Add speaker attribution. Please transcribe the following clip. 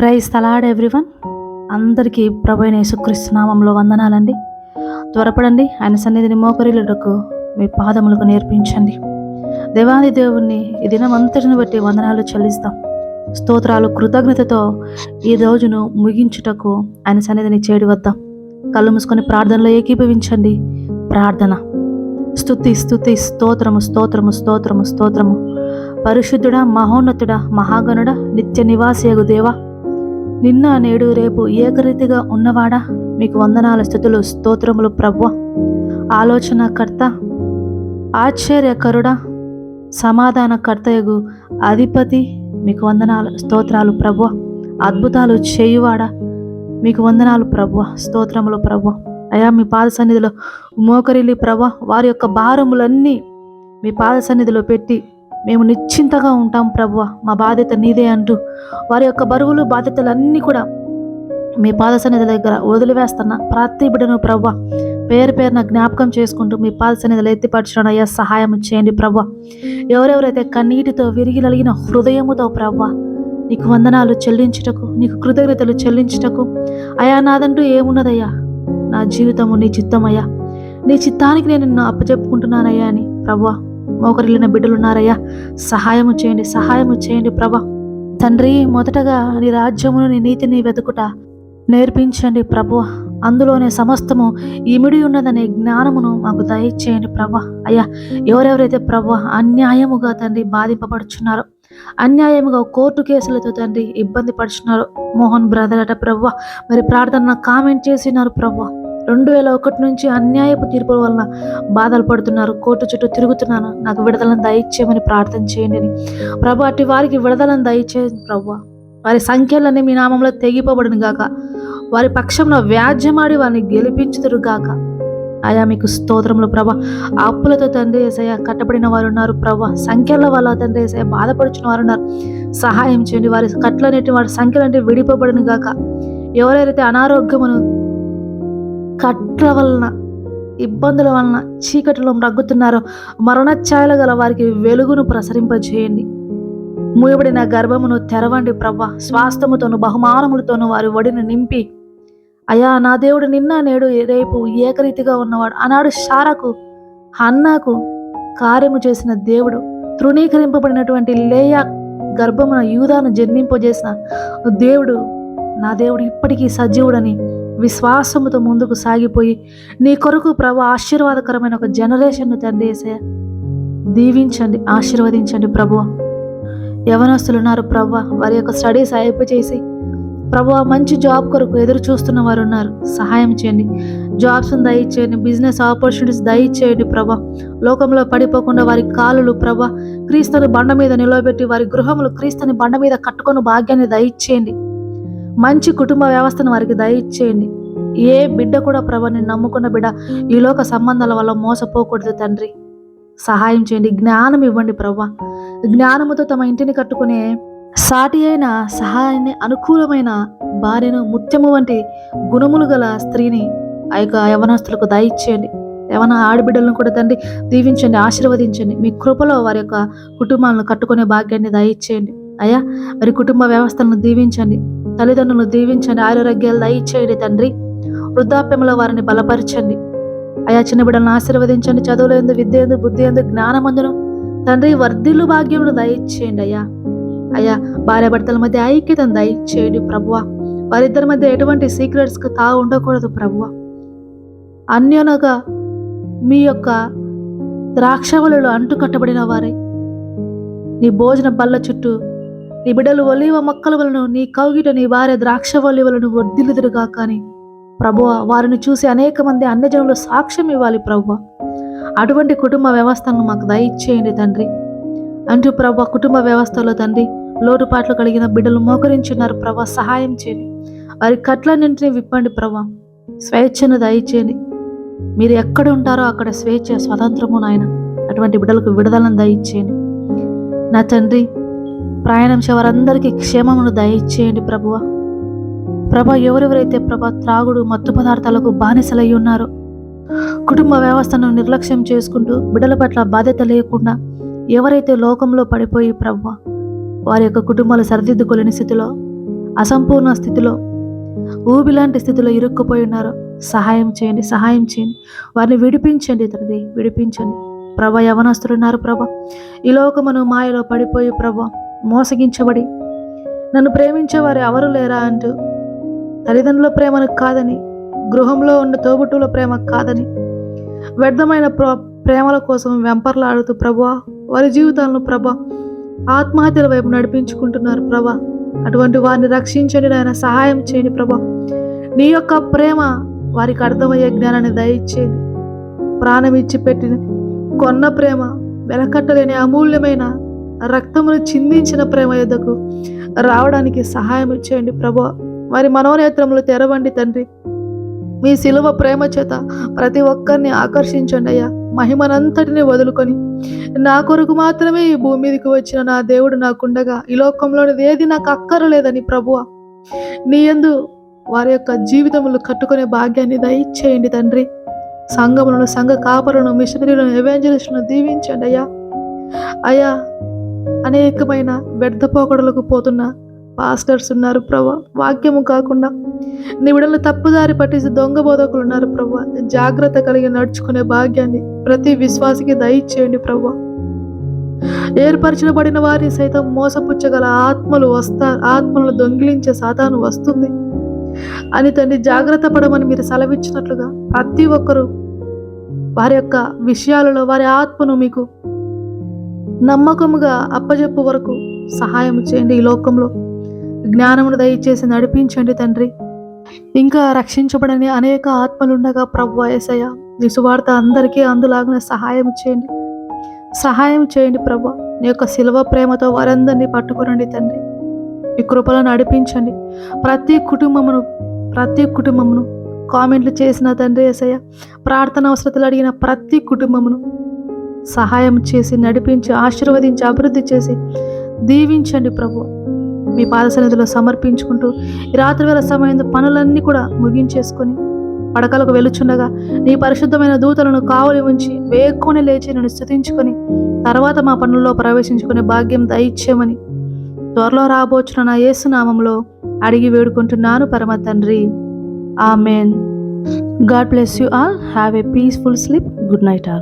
Speaker 1: Praise తలాడ్ everyone అందరికీ ప్రభు అయిన యేసుక్రీస్తు వందనాలండి. త్వరపడండి. ఆయన సన్నిధిని మోకరిలుడకు మీ పాదములకు నేర్పించండి. దేవాది దేవుణ్ణి ఈ దినం అంతటిని బట్టి వందనాలు చెల్లిస్తాం. స్తోత్రాలు కృతజ్ఞతతో ఈ రోజును ముగించుటకు ఆయన సన్నిధిని చేడి వద్దాం. కళ్ళు మూసుకొని ప్రార్థనలో ఏకీభవించండి. ప్రార్థన. స్థుతి స్తుతి స్తోత్రము స్తోత్రము స్తోత్రము స్తోత్రము. పరిశుద్ధుడా మహోన్నతుడా మహాగణుడా నిత్య నివాసియగు దేవా నిన్న నేడు రేపు ఏకరీతిగా ఉన్నవాడా? మీకు వందనాల స్థుతులు స్తోత్రములు ప్రభు ఆలోచనకర్త ఆశ్చర్యకరుడా సమాధానకర్తయగు అధిపతి మీకు వందనాలు స్తోత్రాలు ప్రభు అద్భుతాలు చేయువాడా? మీకు వందనాలు ప్రభు స్తోత్రములు ప్రభు అయా మీ పాద సన్నిధిలో మోకరిల్లి ప్రభ వారి యొక్క భారములన్నీ మీ పాద సన్నిధిలో పెట్టి మేము నిశ్చింతగా ఉంటాం ప్రభు మా బాధ్యత నీదే అంటూ వారి యొక్క బరువులు బాధ్యతలన్నీ కూడా మీ పాద సన్నిధి దగ్గర వదిలివేస్తున్న ప్రతి బిడ్డను ప్రవ్వ పేరు పేరున జ్ఞాపకం చేసుకుంటూ మీ పాద సన్నిధిలో ఎత్తిపరచడం అయ్యా సహాయం చేయండి ప్రవ్వ. ఎవరెవరైతే కన్నీటితో విరిగి నలిగిన హృదయముతో ప్రవ్వ నీకు వందనాలు చెల్లించుటకు నీకు కృతజ్ఞతలు చెల్లించుటకు అయా నాదంటూ ఏమున్నదయ్యా? నా జీవితము నీ చిత్తమయ్యా. నీ చిత్తానికి నేను నిన్ను అప్పచెప్పుకుంటున్నానయ్యా అని ప్రభా మోకరిల్లిన బిడ్డలున్నారయ్యా సహాయము చేయండి సహాయము చేయండి ప్రభా తండ్రి మొదటగా నీ రాజ్యమును నీ నీతిని వెతుకుట నేర్పించండి ప్రభు. అందులోనే సమస్తము ఇమిడి ఉన్నదనే జ్ఞానమును మాకు దయచేయండి ప్రభా. అయ్యా ఎవరెవరైతే ప్రభు అన్యాయముగా తండ్రి బాధింపబడుచున్నారో అన్యాయముగా కోర్టు కేసులతో తండ్రి ఇబ్బంది పడుచున్నారు మోహన్ బ్రదర్ అట ప్రభు మరి ప్రార్థన కామెంట్ చేసినారు ప్రభు. రెండు వేల ఒకటి నుంచి అన్యాయపు తీర్పుల వలన బాధలు పడుతున్నారు. కోర్టు చుట్టూ తిరుగుతున్నాను. నాకు విడుదలను దయచేయమని ప్రార్థన చేయండి అని. ప్రభు అటు వారికి విడుదలను దయచేయండి ప్రభు. వారి సంఖ్యలన్నీ మీ నామంలో తెగిపోబడిన గాక. వారి పక్షంలో వ్యాజ్యమాడి వారిని గెలిపించుదురు గాక. ఆయా మీకు స్తోత్రములు ప్రభ. అప్పులతో తండ్రి ఏసయ్య కట్టబడిన వారు ఉన్నారు ప్రభ. సంఖ్యల వల్ల తండ్రి ఏసయ్య బాధపడుచున్న వారు ఉన్నారు. సహాయం చేయండి. వారి కట్లనేటి వారి సంఖ్యలంటే విడిపోబడిన గాక. ఎవరైతే అనారోగ్యమును కట్ల వలన ఇబ్బందుల వలన చీకటిలో రగ్గుతున్నారో మరణఛాయలు గల వారికి వెలుగును ప్రసరింపజేయండి. మూయబడిన గర్భమును తెరవండి ప్రభా స్వాస్థముతోను బహుమానములతోను వారి ఒడిని నింపి. అయా నా దేవుడు నిన్న నేడు రేపు ఏకరీతిగా ఉన్నవాడు. ఆనాడు షారకు హన్నాకు కార్యము చేసిన దేవుడు తృణీకరింపబడినటువంటి లేయా గర్భమున యూదాను జన్మింపజేసిన దేవుడు నా దేవుడు ఇప్పటికీ సజీవుడని విశ్వాసముతో ముందుకు సాగిపోయి నీ కొరకు ప్రభు ఆశీర్వాదకరమైన ఒక జనరేషన్ను తండ్రి వేసే దీవించండి ఆశీర్వదించండి ప్రభు. యవనస్తులు ఉన్నారు ప్రభు వారి యొక్క స్టడీస్ అయిపోచేసి ప్రభు మంచి జాబ్ కొరకు ఎదురు చూస్తున్న వారు ఉన్నారు. సహాయం చేయండి. జాబ్స్ దయచేయండి బిజినెస్ ఆపర్చునిటీస్ దయచేయండి ప్రభా. లోకంలో పడిపోకుండా వారి కాలులు ప్రభా క్రీస్తుని బండ మీద నిలవబెట్టి వారి గృహములు క్రీస్తుని బండ మీద కట్టుకొని భాగ్యాన్ని దయచేయండి. మంచి కుటుంబ వ్యవస్థను వారికి దయచేయండి. ఏ బిడ్డ కూడా ప్రభాని నమ్ముకున్న బిడ్డ ఈ లోక సంబంధాల వల్ల మోసపోకూడదు తండ్రి. సహాయం చేయండి. జ్ఞానం ఇవ్వండి ప్రభా జ్ఞానముతో తమ ఇంటిని కట్టుకునే సాటి అయిన సహాయాన్ని అనుకూలమైన భార్యను ముత్యము వంటి గుణములు గల స్త్రీని ఆ యొక్క యవనస్తులకు దయచేయండి. యవన ఆడబిడ్డలను కూడా తండ్రి దీవించండి ఆశీర్వదించండి. మీ కృపలో వారి యొక్క కుటుంబాలను కట్టుకునే భాగ్యాన్ని దయచేయండి. అయ్యా మరి కుటుంబ వ్యవస్థలను దీవించండి. తల్లిదండ్రులను దీవించండి ఆరోగ్యాలు దయచేయండి తండ్రి. వృద్ధాప్యంలో వారిని బలపరచండి. అయా చిన్న బిడ్డలను ఆశీర్వదించండి. చదువులో ఎందు విద్య ఎందు బుద్ధి ఎందు జ్ఞానమందును. తండ్రి వర్ధిల్లు భాగ్యమును దయచేయండి అయ్యా. అయ్యా భార్యాభర్తల మధ్య ఐక్యతను దయచేయండి ప్రభువ. వారిద్దరి మధ్య ఎటువంటి సీక్రెట్స్కి తా ఉండకూడదు ప్రభువ. అన్యోనగా మీ యొక్క ద్రాక్షవలలో అంటు కట్టబడిన వారై నీ భోజన బల్ల చుట్టూ నీ బిడ్డలు ఒలివ మొక్కల వలను నీ కౌగిట నీ భార్య ద్రాక్ష వలివలను వర్ధిల్లుదురుగా కానీ. ప్రభువ వారిని చూసి అనేక మంది అన్యజనులు సాక్ష్యం ఇవ్వాలి ప్రభువ. అటువంటి కుటుంబ వ్యవస్థను మాకు దయచేయండి తండ్రి. అంటూ ప్రభా కుటుంబ వ్యవస్థలో తండ్రి లోటుపాట్లు కలిగిన బిడ్డలు మోకరించున్నారు ప్రభా సహాయం చేయండి. వారి కట్లన్నింటినీ విప్పండి ప్రభా స్వేచ్ఛను దయచేయండి. మీరు ఎక్కడ ఉంటారో అక్కడ స్వేచ్ఛ స్వతంత్రము నాయన. అటువంటి బిడ్డలకు విడుదలను దయచేయండి. నా తండ్రి ప్రయాణించే వారందరికీ క్షేమమును దయచేయండి ప్రభువ. ప్రభా ఎవరెవరైతే ప్రభా త్రాగుడు మత్తు పదార్థాలకు బానిసలై ఉన్నారో కుటుంబ వ్యవస్థను నిర్లక్ష్యం చేసుకుంటూ బిడ్డల పట్ల బాధ్యత లేకుండా ఎవరైతే లోకంలో పడిపోయి ప్రభు వారి యొక్క కుటుంబాలు సరిదిద్దుకోలేని స్థితిలో అసంపూర్ణ స్థితిలో ఊబిలాంటి స్థితిలో ఇరుక్కుపోయి ఉన్నారో సహాయం చేయండి సహాయం చేయండి. వారిని విడిపించండి తండ్రి విడిపించండి. ప్రభ యవనస్తులు ఉన్నారు ప్రభ. ఈ లోకమును మాయలో పడిపోయి ప్రభ మోసగించబడి నన్ను ప్రేమించేవారు ఎవరు లేరా అంటూ తల్లిదండ్రుల ప్రేమను కాదని గృహంలో ఉన్న తోబుట్టుల ప్రేమ కాదని వ్యర్థమైన ప్ర ప్రేమల కోసం వెంపర్లాడుతూ ప్రభా వారి జీవితాలను ప్రభా ఆత్మహత్యల వైపు నడిపించుకుంటున్నారు ప్రభా. అటువంటి వారిని రక్షించండి నాయన సహాయం చేయండి ప్రభా. నీ యొక్క ప్రేమ వారికి అర్థమయ్యే జ్ఞానాన్ని దయచేయండి. ప్రాణం ఇచ్చి పెట్టిన కొన్న ప్రేమ వెలకట్టలేని అమూల్యమైన రక్తమును చిందించిన ప్రేమ యొద్దకు రావడానికి సహాయం చేయండి ప్రభు. వారి మనోనేత్రములు తెరవండి తండ్రి. మీ సిలువ ప్రేమ చేత ప్రతి ఒక్కరిని ఆకర్షించండి అయ్యా. మహిమనంతటిని వదులుకొని నా కొరకు మాత్రమే ఈ భూమి మీదకి వచ్చిన నా దేవుడు నాకుండగా ఈ లోకంలోనిది ఏది నాకు అక్కరలేదని ప్రభువ నీ ఎందు వారి యొక్క జీవితములు కట్టుకునే భాగ్యాన్ని దయచేయండి తండ్రి. సంఘములను సంఘ కాపరులను మిషనరీలను ఎవాంజలిస్టులను దీవించండి అయ్యా. అయ్యా అనేకమైన వ్యర్థ పోకడలకు పోతున్న పాస్టర్స్ ఉన్నారు ప్రభా. వాక్యము కాకుండా నివిడలు తప్పుదారి పట్టేసి దొంగ బోధకులు ఉన్నారు ప్రభా. జాగ్రత్త కలిగి నడుచుకునే భాగ్యాన్ని ప్రతి విశ్వాసికి దయచేయండి ప్రభా. ఏర్పరచబడిన వారి సైతం మోసపుచ్చగల ఆత్మలు వస్తా ఆత్మలను దొంగిలించే సాతాను వస్తుంది. అని తండ్రి జాగ్రత్త పడమని మీరు సెలవిచ్చినట్లుగా ప్రతి ఒక్కరూ వారి యొక్క విషయాలలో వారి ఆత్మను మీకు నమ్మకముగా అప్పజెప్పు వరకు సహాయం చేయండి ఈ లోకంలో. జ్ఞానమును దయచేసి నడిపించండి తండ్రి. ఇంకా రక్షించబడని అనేక ఆత్మలుండగా ప్రభు ఏసయ్య నీ సువార్త అందరికీ అందులాగిన సహాయం చేయండి. సహాయం చేయండి ప్రభు నీ యొక్క శిల్వ ప్రేమతో వారందరినీ పట్టుకునండి తండ్రి. ఈ కృపలను నడిపించండి. ప్రతి కుటుంబమును ప్రతి కుటుంబమును కామెంట్లు చేసిన తండ్రి ఏసయ్య ప్రార్థన అవసరతలు అడిగిన ప్రతి కుటుంబమును సహాయం చేసి నడిపించి ఆశీర్వదించి అభివృద్ధి చేసి దీవించండి ప్రభు. మీ పాదసన్నిధిలో సమర్పించుకుంటూ రాత్రి వేళ సమయం పనులన్నీ కూడా ముగించేసుకొని పడకలకు వెలుచుండగా నీ పరిశుద్ధమైన దూతలను కావలి ఉంచి వేక్కుని లేచి నన్ను స్థుతించుకొని తర్వాత మా పనుల్లో ప్రవేశించుకునే భాగ్యం దయచేయమని త్వరలో రాబోచున్న నా యేసునామంలో అడిగి వేడుకుంటున్నాను పరమ తండ్రి. Amen. God bless you all. Have a peaceful sleep. Good night all.